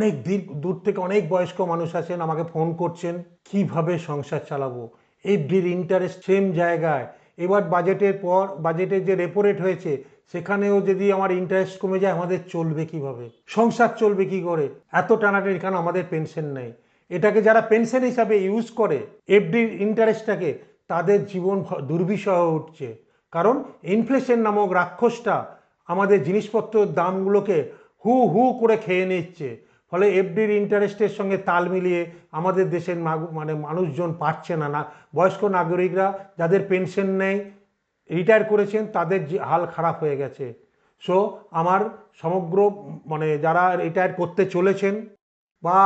অনেক দিন দূর থেকে অনেক বয়স্ক মানুষ আছেন আমাকে ফোন করছেন, কীভাবে সংসার চালাবো? এফডির ইন্টারেস্ট সেম জায়গায়। এবার বাজেটের পর বাজেটের যে রেপো রেট হয়েছে, সেখানেও যদি আমার ইন্টারেস্ট কমে যায়, আমাদের চলবে কীভাবে? সংসার চলবে কি করে? এত টানাটানি কারণ আমাদের পেনশন নেই? এটাকে যারা পেনশন হিসাবে ইউজ করে এফডির ইন্টারেস্টটাকে তাদের জীবন দুর্বিষহ উঠছে কারণ ইনফ্লেশন নামক রাক্ষসটা আমাদের জিনিসপত্রের দামগুলোকে হু হু করে খেয়ে নিচ্ছে। ফলে এফডির ইন্টারেস্টের সঙ্গে তাল মিলিয়ে আমাদের দেশের মানে মানুষজন পারছে না। না, বয়স্ক নাগরিকরা যাদের পেনশন নেই রিটায়ার করেছেন, তাদের হাল খারাপ হয়ে গেছে। সো আমার সমগ্র মানে যারা রিটায়ার করতে চলেছেন বা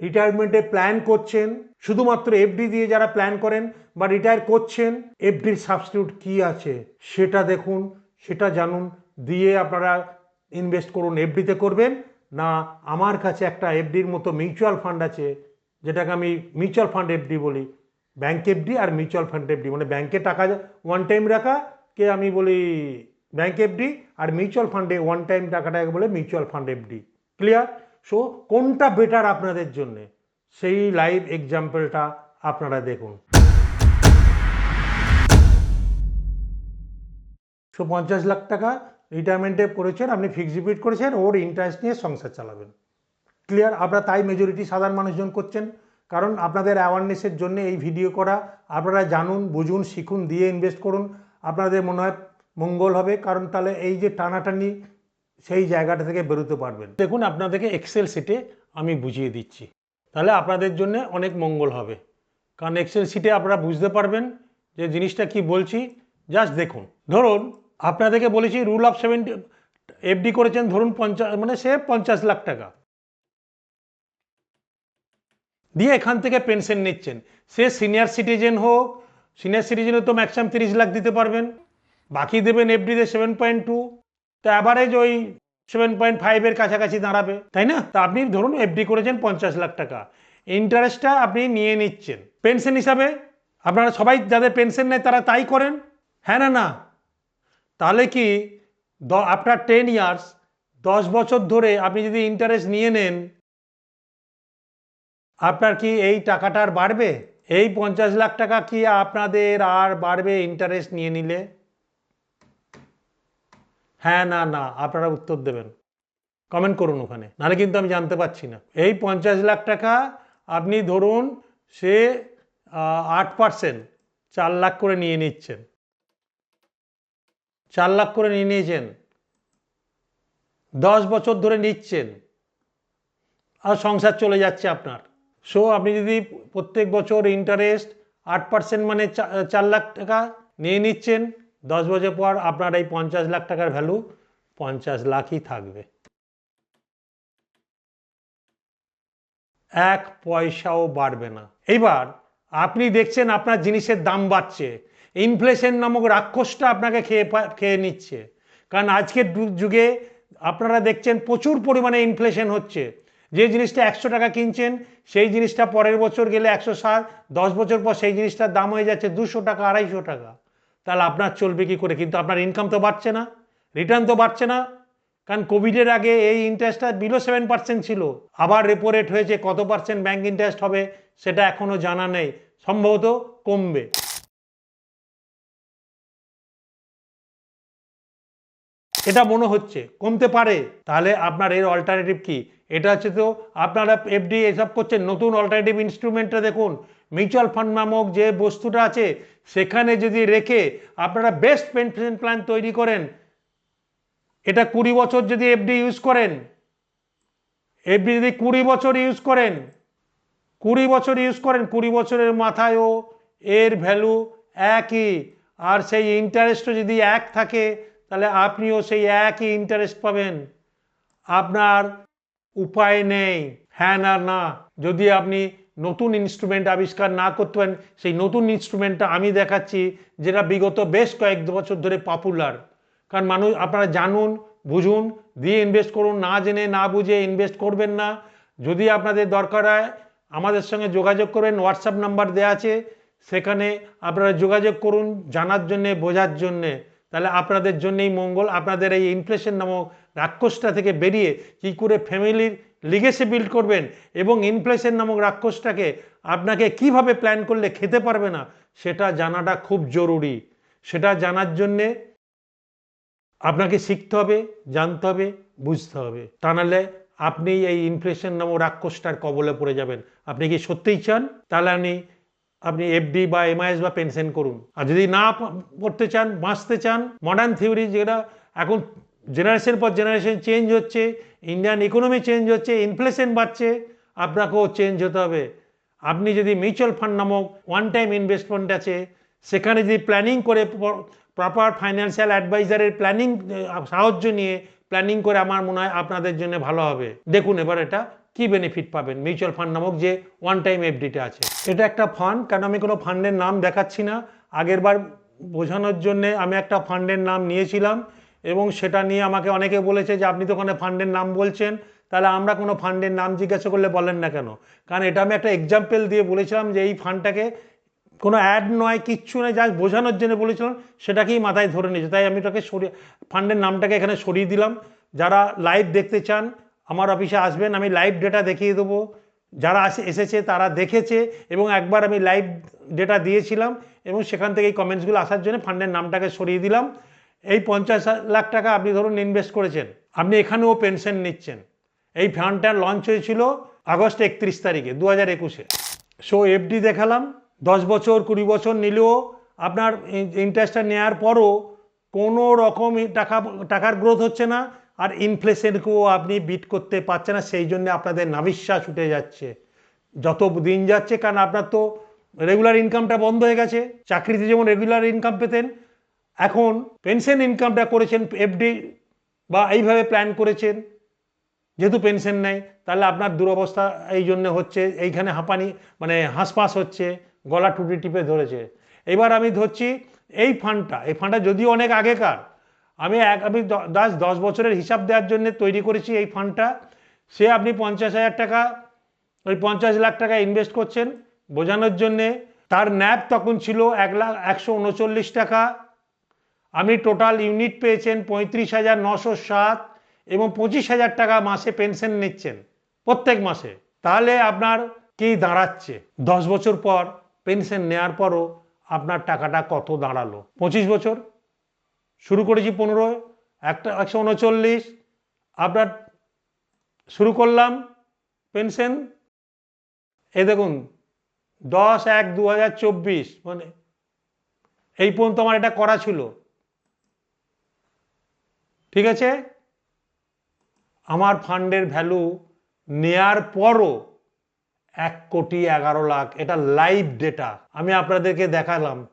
রিটায়ারমেন্টে প্ল্যান করছেন, শুধুমাত্র এফডি দিয়ে যারা প্ল্যান করেন বা রিটায়ার করছেন, এফডির সাবস্টিটিউট কি আছে? সেটা দেখুন, সেটা জানুন, দিয়ে আপনারা ইনভেস্ট করুন, এফডিতে করবেন। না আমার কাছে একটা এফডির মতো মিউচুয়াল ফান্ড আছে, যেটাকে আমি মিউচুয়াল ফান্ড এফডি বলি। ব্যাংক এফডি আর মিউচুয়াল ফান্ড এফডি মানে ব্যাংকে টাকা ওয়ান টাইম রাখা, কে আমি বলি ব্যাংক এফডি, আর মিউচুয়াল ফান্ডে ওয়ান টাইম টাকাটাকে বলে mutual fund FD. Clear so কোনটা বেটার আপনাদের জন্য? সেই লাইভ এক্সাম্পলটা আপনারা দেখুন। সো পঞ্চাশ লাখ টাকা রিটায়ারমেন্টে করেছেন আপনি ফিক্সড ডিপোজিট করেছেন, ওর ইন্টারেস্ট নিয়ে সংসার চালাবেন। ক্লিয়ার আপনারা তাই মেজরিটি সাধারণ মানুষজন করছেন। কারণ আপনাদের অ্যাওয়ারনেসের জন্য এই ভিডিও করা, আপনারা জানুন, বুঝুন, শিখুন, দিয়ে ইনভেস্ট করুন। আপনাদের মনে হয় মঙ্গল হবে, কারণ তাহলে এই যে টানাটানি, সেই জায়গাটা থেকে বেরোতে পারবেন। দেখুন, আপনাদেরকে এক্সেল সিটে আমি বুঝিয়ে দিচ্ছি। তাহলে আপনাদের জন্য অনেক মঙ্গল হবে। কারণ এক্সেল সিটে আপনারা বুঝতে পারবেন যে জিনিসটা কি বলছি। জাস্ট দেখুন। ধরুন আপনাদেরকে বলেছি রুল অফ সেভেন্টি এফডি করেছেন ধরুন পঞ্চাশ মানে সে পঞ্চাশ লাখ টাকা। দিয়ে এখান থেকে পেনশন নিচ্ছেন। সে সিনিয়র সিটিজেন হোক সিনিয়র সিটিজেনে তো ম্যাক্সিমাম তিরিশ লাখ দিতে পারবেন। বাকি দেবেন এফডিতে সেভেন পয়েন্ট টু তো অ্যাভারেজ ওই সেভেন পয়েন্ট ফাইভের কাছাকাছি দাঁড়াবে, তাই না? তা আপনি ধরুন এফডি করেছেন পঞ্চাশ লাখ টাকা। ইন্টারেস্টটা আপনি নিয়ে নিচ্ছেন। পেনশন হিসাবে আপনারা সবাই যাদের পেনশন নেয় তারা তাই করেন? হ্যাঁ না না। তাহলে কি আফটার টেন ইয়ার্স দশ বছর ধরে আপনি যদি ইন্টারেস্ট নিয়ে নেন, আপনার কি এই টাকাটা আর বাড়বে? এই পঞ্চাশ লাখ টাকা কি আপনাদের আর বাড়বে ইন্টারেস্ট নিয়ে নিলে? হ্যাঁ না না, আপনারা উত্তর দেবেন। কমেন্ট করুন ওখানে, নাহলে কিন্তু আমি জানতে পারছি না। এই পঞ্চাশ লাখ টাকা আপনি ধরুন সে আট পার্সেন্ট চার লাখ করে নিয়ে নিচ্ছেন। চার লাখ করে নিয়ে নিয়েছেন। দশ বছর ধরে নিচ্ছেন। আর সংসার চলে যাচ্ছে আপনার। সো আপনি যদি প্রত্যেক বছর ইন্টারেস্ট আট পার্সেন্ট মানে চার লাখ টাকা নিয়ে নিচ্ছেন, দশ বছর পর আপনার এই পঞ্চাশ লাখ টাকার ভ্যালু পঞ্চাশ লাখই থাকবে। এক পয়সাও বাড়বে না। এইবার আপনি দেখছেন আপনার জিনিসের দাম বাড়ছে। ইনফ্লেশন নামক রাক্ষসটা আপনাকে খেয়ে খেয়ে নিচ্ছে। কারণ আজকের যুগে আপনারা দেখছেন প্রচুর পরিমাণে ইনফ্লেশন হচ্ছে। যে জিনিসটা একশো টাকা কিনছেন, সেই জিনিসটা পরের বছর গেলে একশো সাত দশ বছর পর সেই জিনিসটার দাম হয়ে যাচ্ছে দুশো টাকা, আড়াইশো টাকা। তাহলে আপনার চলবে কি করে? কিন্তু আপনার ইনকাম তো বাড়ছে না রিটার্ন তো বাড়ছে না। কারণ কোভিডের আগে এই ইন্টারেস্টটা বিলো সেভেন পার্সেন্ট ছিল। আবার রেপো রেট হয়েছে কত পার্সেন্ট ব্যাংক ইন্টারেস্ট হবে, সেটা এখনও জানা নেই। সম্ভবত কমবে। এটা মনে হচ্ছে। কমতে পারে। তাহলে আপনার এর অল্টারনেটিভ কি? এটা হচ্ছে তো আপনারা এফডি এসব করছেন। নতুন অল্টারনেটিভ ইনস্ট্রুমেন্টটা দেখুন। মিউচুয়াল ফান্ড নামক যে বস্তুটা আছে, সেখানে যদি রেখে আপনারা বেস্ট পেনশন প্ল্যান তৈরি করেন, এটা কুড়ি বছর যদি এফডি ইউজ করেন এফডি যদি কুড়ি বছর ইউজ করেন, কুড়ি বছর ইউজ করেন, কুড়ি বছরের মাথায়ও এর ভ্যালু একই। আর সেই ইন্টারেস্টও যদি এক থাকে তাহলে আপনিও সেই একই ইন্টারেস্ট পাবেন। আপনার উপায় নেই হ্যাঁ না না। যদি আপনি নতুন ইনস্ট্রুমেন্ট আবিষ্কার না করতে পারেন, সেই নতুন ইনস্ট্রুমেন্টটা আমি দেখাচ্ছি, যেটা বিগত বেশ কয়েক বছর ধরে পপুলার কারণ মানুষ, আপনারা জানুন, বুঝুন, দিয়ে ইনভেস্ট করুন, না জেনে, না বুঝে ইনভেস্ট করবেন না। যদি আপনাদের দরকার হয়, আমাদের সঙ্গে যোগাযোগ করবেন হোয়াটসঅ্যাপ নাম্বার দেওয়া আছে। সেখানে আপনারা যোগাযোগ করুন, জানার জন্যে, বোঝার জন্যে। তাহলে আপনাদের জন্যই মঙ্গল, আপনাদের এই ইনফ্লেশন নামক রাক্ষসটা থেকে বেরিয়ে কী করে ফ্যামিলির লিগেসি বিল্ড করবেন এবং ইনফ্লেশন নামক রাক্ষসটাকে আপনাকে কীভাবে প্ল্যান করলে খেতে পারবে না, সেটা জানাটা খুব জরুরি। সেটা জানার জন্যে আপনাকে শিখতে হবে, জানতে হবে, বুঝতে হবে। তা নাহলে আপনি এই ইনফ্লেশন নামক রাক্ষসটার কবলে পড়ে যাবেন। আপনি কি সত্যিই চান? তাহলে আপনি আপনি এফডি বা এমআইএস বা পেনশন করুন। আর যদি না পড়তে চান, বাঁচতে চান মডার্ন থিওরি যেটা এখন জেনারেশন পর জেনারেশন চেঞ্জ হচ্ছে ইন্ডিয়ান ইকোনমি চেঞ্জ হচ্ছে ইনফ্লেশন বাড়ছে, আপনাকেও চেঞ্জ হতে হবে। আপনি যদি মিউচুয়াল ফান্ড নামক ওয়ান টাইম ইনভেস্টমেন্ট আছে, সেখানে যদি প্ল্যানিং করে প্রপার ফাইন্যান্সিয়াল অ্যাডভাইজারের প্ল্যানিং সাহায্য নিয়ে প্ল্যানিং করে, আমার মনে হয় আপনাদের জন্য ভালো হবে। দেখুন এবার এটা কি বেনিফিট পাবেন? মিউচুয়াল ফান্ড নামক যে ওয়ান টাইম এফডিটা আছে। এটা একটা ফান্ড কারণ আমি কোনো ফান্ডের নাম দেখাচ্ছি না? আগের বার বোঝানোর জন্যে আমি একটা ফান্ডের নাম নিয়েছিলাম এবং সেটা নিয়ে আমাকে অনেকে বলেছে যে আপনি তো ওখানে ফান্ডের নাম বলছেন, তাহলে আমরা কোনো ফান্ডের নাম জিজ্ঞাসা করলে বলেন না কেন? কারণ এটা আমি একটা এক্সাম্পল দিয়ে বলেছিলাম যে এই ফান্ডটাকে কোনো অ্যাড নয়, কিচ্ছু নয়, যা বোঝানোর জন্য বলেছিলাম, সেটাকেই মাথায় ধরে নিয়েছে। তাই আমি ওটাকে সরিয়ে ফান্ডের নামটাকে এখানে সরিয়ে দিলাম। যারা লাইভ দেখতে চান আমার অফিসে আসবেন, আমি লাইভ ডেটা দেখিয়ে দেবো। যারা আসে, এসেছে, তারা দেখেছে এবং একবার আমি লাইভ ডেটা দিয়েছিলাম এবং সেখান থেকে এই কমেন্টসগুলো আসার জন্য ফান্ডের নামটাকে সরিয়ে দিলাম। এই পঞ্চাশ লাখ টাকা আপনি ধরুন ইনভেস্ট করেছেন, আপনি এখানেও পেনশন নিচ্ছেন। এই ফান্ডটা লঞ্চ হয়েছিল আগস্ট একত্রিশ তারিখে দু হাজার একুশে সো এফডি দেখালাম, দশ বছর, কুড়ি বছর নিলেও আপনার ইন্টারেস্টটা নেওয়ার পরও কোনো রকম টাকা, টাকার গ্রোথ হচ্ছে না। আর ইনফ্লেশনকেও আপনি বিট করতে পারছেন না, সেই জন্য আপনাদের নাবিশ্বাস উঠে যাচ্ছে। যত দিন যাচ্ছে, কারণ আপনার তো রেগুলার ইনকামটা বন্ধ হয়ে গেছে। চাকরিতে যেমন রেগুলার ইনকাম পেতেন, এখন পেনশন ইনকামটা করেছেন এফডি বা এইভাবে প্ল্যান করেছেন। যেহেতু পেনশন নেই, তাহলে আপনার দুরবস্থা এই জন্য হচ্ছে, এইখানে হাঁপানি মানে হাঁসপাস হচ্ছে, গলা টুটি টিপে ধরেছে। এবার আমি ধরছি, এই ফান্ডটা এই ফান্ডটা যদিও অনেক আগেকার আমি এক, আমি দ- দশ দশ বছরের হিসাব দেওয়ার জন্য তৈরি করেছি এই ফান্ডটা। সে আপনি পঞ্চাশ হাজার টাকা, ওই পঞ্চাশ লাখ টাকা ইনভেস্ট করছেন। বোঝানোর জন্যে তার ন্যাপ তখন ছিল এক লাখ, একশো উনচল্লিশ টাকা। আপনি টোটাল ইউনিট পেয়েছেন পঁয়ত্রিশ হাজার নশো সাত এবং পঁচিশ হাজার টাকা মাসে পেনশন নিচ্ছেন, প্রত্যেক মাসে। তাহলে আপনার কি দাঁড়াচ্ছে? দশ বছর পর পেনশন নেওয়ার পরও আপনার টাকাটা কত দাঁড়াল? পঁচিশ বছর? শুরু করেছি পনেরো, একটা, একশো উনচল্লিশ। আপনার শুরু করলাম পেনশন। এ দেখুন, দশ এক দু মানে এই পর্যন্ত আমার এটা করা ছিল। ঠিক আছে? আমার ফান্ডের ভ্যালু নেয়ার পরও এক কোটি এগারো লাখ, এটা লাইভ ডেটা। আমি আপনাদেরকে দেখালাম।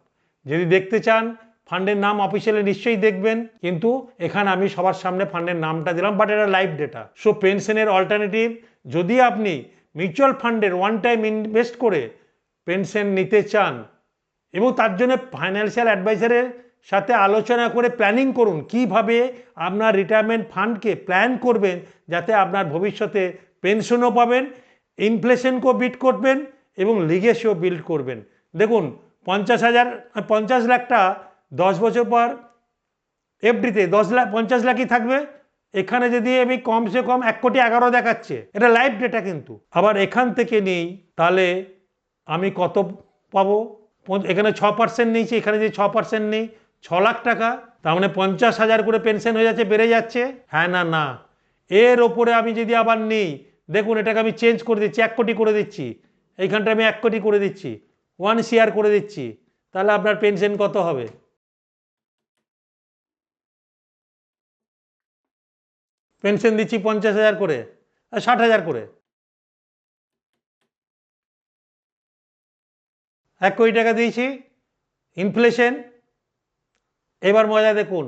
যদি দেখতে চান ফান্ডের নাম অফিসিয়ালি নিশ্চয়ই দেখবেন, কিন্তু এখানে আমি সবার সামনে ফান্ডের নামটা দিলাম বাট এটা লাইভ ডেটা সো পেনশনের অল্টারনেটিভ যদি আপনি মিউচুয়াল ফান্ডের ওয়ান টাইম ইনভেস্ট করে পেনশন নিতে চান, এবং তার জন্য ফাইন্যান্সিয়াল অ্যাডভাইজারের সাথে আলোচনা করে প্ল্যানিং করুন, কীভাবে আপনার রিটায়ারমেন্ট ফান্ডকে প্ল্যান করবেন, যাতে আপনার ভবিষ্যতে পেনশনও পাবেন ইনফ্লেশনকেও বিট করবেন, এবং লিগেসিও বিল্ড করবেন। দেখুন, পঞ্চাশ হাজার, পঞ্চাশ লাখটা দশ বছর পর এফডিতে দশ লাখ, পঞ্চাশ লাখই থাকবে। এখানে যদি আমি কমসে কম এক কোটি এগারো দেখাচ্ছে, এটা লাইভ ডেটা কিন্তু। আবার এখান থেকে নেই, তাহলে আমি কত পাবো? এখানে ছ পার্সেন্ট নিয়েছি, এখানে যে ছ পার্সেন্ট নেই, ছ লাখ টাকা, তার মানে পঞ্চাশ হাজার করে পেনশন হয়ে যাচ্ছে, বেড়ে যাচ্ছে। হ্যাঁ না না। এর ওপরে আমি যদি আবার নিই, দেখুন, এটাকে আমি চেঞ্জ করে দিচ্ছি, এক কোটি করে দিচ্ছি। এইখানটা আমি এক কোটি করে দিচ্ছি ওয়ান শেয়ার করে দিচ্ছি। তাহলে আপনার পেনশন কত হবে? পেনশন দিচ্ছি পঞ্চাশ হাজার করে ষাট হাজার করে। এক কোটি টাকা দিয়েছি ইনফ্লেশন এবার মজা দেখুন,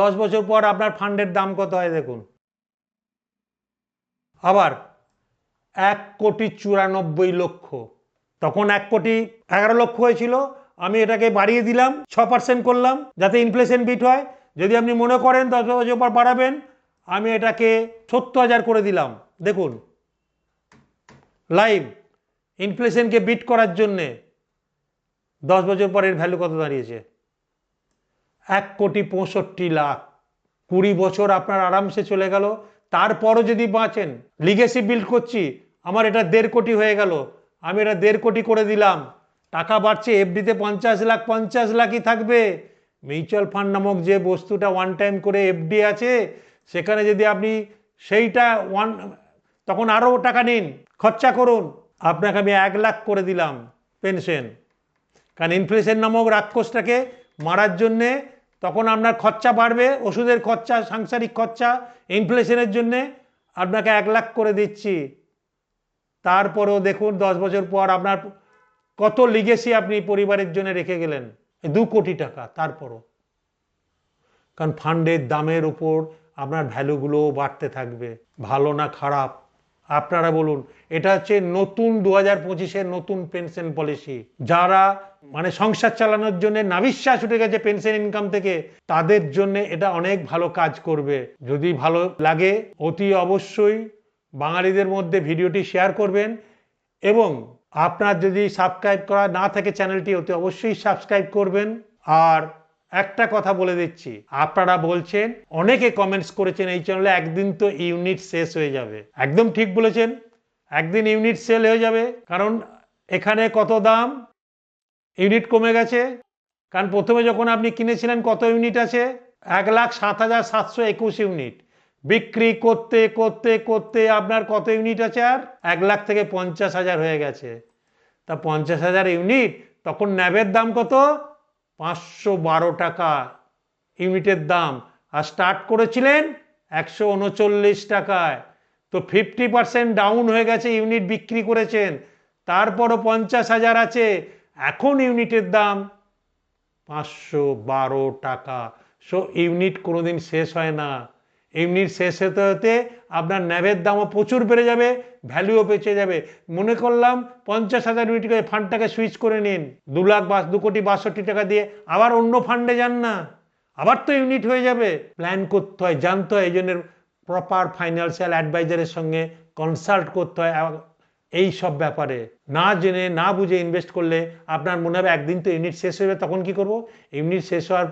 দশ বছর পর আপনার ফান্ডের দাম কত হয় দেখুন। আবার এক কোটি চুরানব্বই লক্ষ। তখন এক কোটি এগারো লক্ষ হয়েছিল, আমি এটাকে বাড়িয়ে দিলাম, ছ পার্সেন্ট করলাম, যাতে ইনফ্লেশন বিট হয়। যদি আপনি মনে করেন দশ বছর পর বাড়াবেন আমি এটাকে সত্তর হাজার করে দিলাম। দেখুন। লাইভ ইনফ্লেশনকে বিট করার জন্যে দশ বছর পরের ভ্যালু কত দাঁড়িয়েছে? এক কোটি পঁয়ষট্টি লাখ। কুড়ি বছর আপনার আরামসে চলে গেল। তারপরও যদি বাঁচেন লিগেসি বিল্ড করছি, আমার এটা দেড় কোটি হয়ে গেল। আমি এটা দেড় কোটি করে দিলাম। টাকা বাড়ছে এফডিতে পঞ্চাশ লাখ, পঞ্চাশ লাখই থাকবে। মিউচুয়াল ফান্ড নামক যে বস্তুটা ওয়ান টাইম করে এফডি আছে সেখানে যদি আপনি সেইটা ওয়ান তখন আরও টাকা নিন, খরচা করুন। আপনাকে আমি এক লাখ করে দিলাম পেনশন কারণ ইনফ্লেশন নামক রাক্ষসটাকে মারার জন্যে তখন আপনার খরচা বাড়বে, ওষুধের খরচা, সাংসারিক খরচা ইনফ্লেশনের জন্যে আপনাকে এক লাখ করে দিচ্ছি। তারপরেও দেখুন, দশ বছর পর আপনার কত লিগেসি আপনি পরিবারের জন্য রেখে গেলেন। দু কোটি টাকা, তারপরও। কারণ ফান্ডের দামের উপর আপনার ভ্যালুগুলো বাড়তে থাকবে, ভালো না খারাপ। আপনারা বলুন, এটা হচ্ছে নতুন দু হাজার পঁচিশের নতুন পেনশন পলিসি যারা মানে সংসার চালানোর জন্য নাবিশ্বাস উঠে গেছে পেনশন ইনকাম থেকে, তাদের জন্য এটা অনেক ভালো কাজ করবে। যদি ভালো লাগে, অতি অবশ্যই বাঙালিদের মধ্যে ভিডিওটি শেয়ার করবেন এবং আপনার যদি সাবস্ক্রাইব করা না থাকে চ্যানেলটি অতি অবশ্যই সাবস্ক্রাইব করবেন। আর একটা কথা বলে দিচ্ছি। আপনারা বলছেন, অনেকে কমেন্টস করেছেন এই চ্যানেলে একদিন তো ইউনিট শেষ হয়ে যাবে। একদম ঠিক বলেছেন, একদিন ইউনিট সেল হয়ে যাবে, কারণ এখানে কত দাম? ইউনিট কমে গেছে। কারণ প্রথমে যখন আপনি কিনেছিলেন, কত ইউনিট আছে? এক লাখ সাত হাজার সাতশো একুশ ইউনিট বিক্রি করতে করতে করতে আপনার কত ইউনিট আছে আর? এক লাখ থেকে পঞ্চাশ হাজার হয়ে গেছে। তা পঞ্চাশ হাজার ইউনিট তখন ন্যাবের দাম কত? পাঁচশো বারো টাকা ইউনিটের দাম। আর স্টার্ট করেছিলেন একশো উনচল্লিশ টাকায়। তো ফিফটি পার্সেন্ট ডাউন হয়ে গেছে, ইউনিট বিক্রি করেছেন। তারপরও পঞ্চাশ হাজার আছে, এখন ইউনিটের দাম পাঁচশো বারো টাকা। সো ইউনিট কোনোদিন শেষ হয় না। ইউনিট শেষ হতে হতে আপনার ন্যাবের দামও প্রচুর বেড়ে যাবে ভ্যালুও বেঁচে যাবে। মনে করলাম পঞ্চাশ হাজার ইউনিট করে ফান্ডটাকে সুইচ করে নিন। দু লাখ বা দু কোটি বাষট্টি টাকা দিয়ে আবার অন্য ফান্ডে যান না। আবার তো ইউনিট হয়ে যাবে। প্ল্যান করতে হয়, জানতে হয়, এই প্রপার ফাইন্যান্সিয়াল অ্যাডভাইজারের সঙ্গে কনসাল্ট করতে হয় এই সব ব্যাপারে। না জেনে, না বুঝে ইনভেস্ট করলে আপনার মনে হবে একদিন তো ইউনিট শেষ হয়ে যাবে, তখন কি করব? ইউনিট শেষ হওয়ার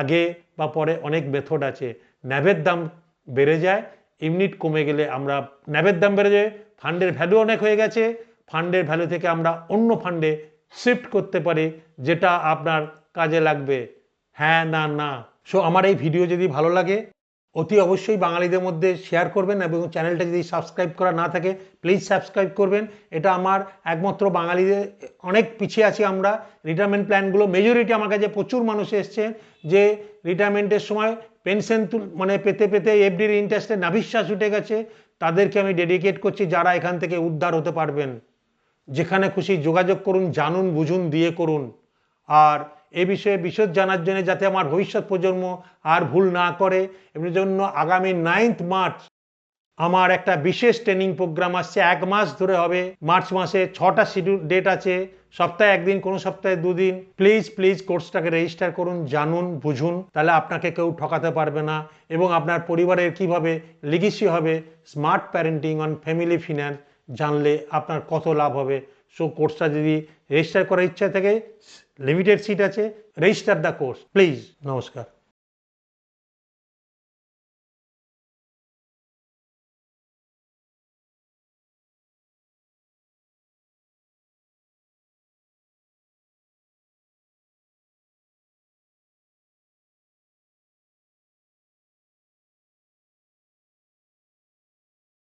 আগে বা পরে অনেক মেথড আছে। ন্যাবের দাম বেড়ে যায়, ইউনিট কমে গেলে আমরা ন্যাবের দাম বেড়ে যায়, ফান্ডের ভ্যালু অনেক হয়ে গেছে, ফান্ডের ভ্যালু থেকে আমরা অন্য ফান্ডে শিফট করতে পারি, যেটা আপনার কাজে লাগবে। হ্যাঁ না না। সো আমার এই ভিডিও যদি ভালো লাগে, অতি অবশ্যই বাঙালিদের মধ্যে শেয়ার করবেন এবং চ্যানেলটা যদি সাবস্ক্রাইব করা না থাকে প্লিজ সাবস্ক্রাইব করবেন। এটা আমার একমাত্র বাঙালিদের, অনেক পিছিয়ে আছি আমরা। রিটায়ারমেন্ট প্ল্যানগুলো মেজরিটি আমার কাছে প্রচুর মানুষ এসছেন। যে রিটায়ারমেন্টের সময় পেনশন তুল মানে পেতে পেতে এফডির ইন্টারেস্টে নাভিশ্বাস উঠে গেছে, তাদেরকে আমি ডেডিকেট করছি যারা এখান থেকে উদ্ধার হতে পারবেন। যেখানে খুশি যোগাযোগ করুন, জানুন, বুঝুন, দিয়ে করুন। আর এ বিষয়ে বিশদ জানার জন্য যাতে আমার ভবিষ্যৎ প্রজন্ম আর ভুল না করে এর জন্য আগামী নাইন্থ মার্চ আমার একটা বিশেষ ট্রেনিং প্রোগ্রাম আসছে। এক মাস ধরে হবে, মার্চ মাসে ছটা শিডিউল ডেট আছে। সপ্তাহে একদিন, কোনো সপ্তাহে দুদিন। প্লিজ প্লিজ কোর্সটাকে রেজিস্টার করুন, জানুন, বুঝুন। তাহলে আপনাকে কেউ ঠকাতে পারবে না এবং আপনার পরিবারের কীভাবে লিগিসি হবে smart parenting on family finance জানলে আপনার কত লাভ হবে। সো কোর্সটা যদি রেজিস্টার করার ইচ্ছা থাকে লিমিটেড সিট আছে রেজিস্টার দ্য কোর্স প্লিজ নমস্কার।